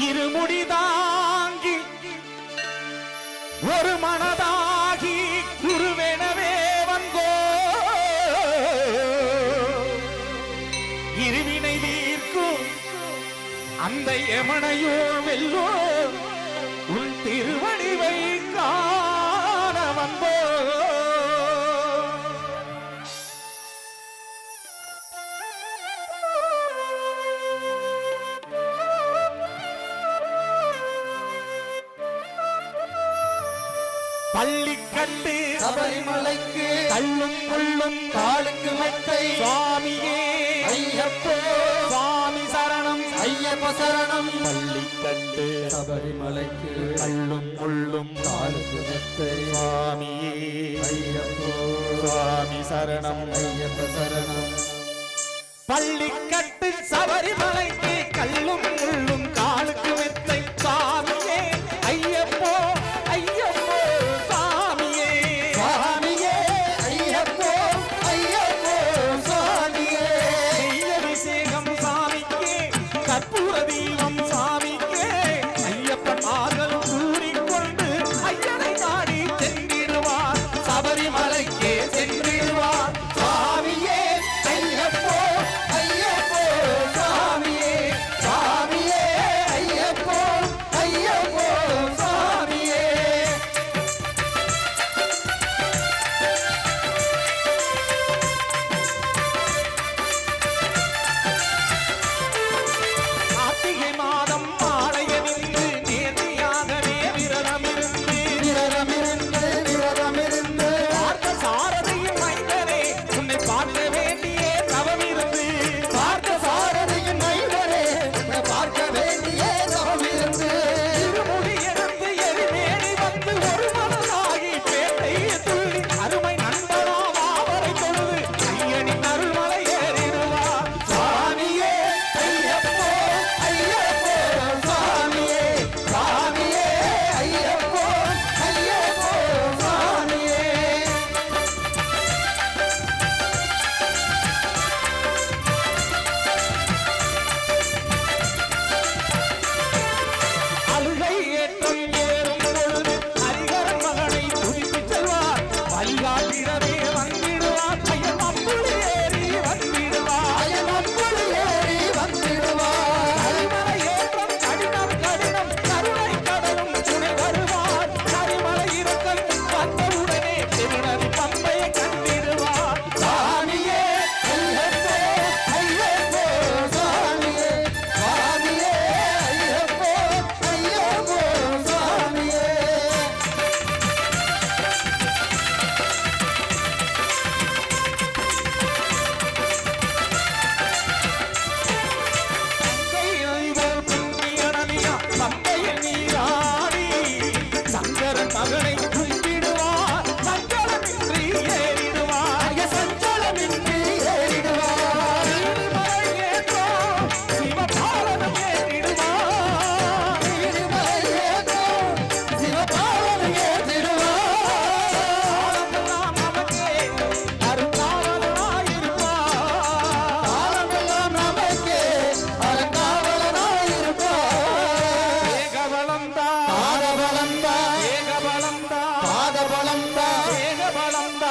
இருமுடி தாங்கி ஒரு மனதாகி குருவெனவே வந்தோ. இருவினை தீர்க்கும் அந்த எமனையோ வெல்லோ பள்ளிக்கட்டு சபரிமலைக்கு கள்ளும் முள்ளும் காலுக்கு மெத்தை. சுவாமியே ஐயப்போ சுவாமி சரணம். ஐயப்ப சரணம். பள்ளிக்கட்டு சபரிமலைக்கு கள்ளும் முள்ளும் காலுக்கு மெத்தை. சுவாமியே ஐயப்போ சுவாமி சரணம். ஐயப்ப சரணம். பள்ளிக்கட்டு சபரிமலை. பலந்தா ஏக பலந்தா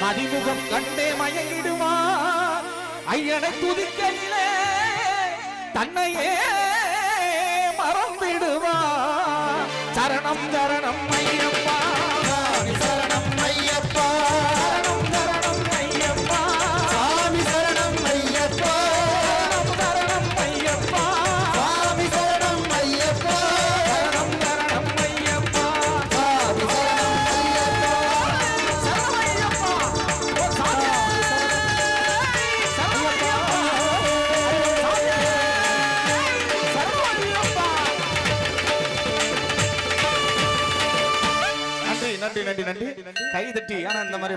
மதிமுகம் கண்டே மயங்கிடுவார். ஐயனை துதிக்கையிலே தன்னையே மறந்திடுவார். சரணம் சரணம் ஐயம் நன்றி நன்றி நன்றி. கை தட்டி ஆனா இந்த மாதிரி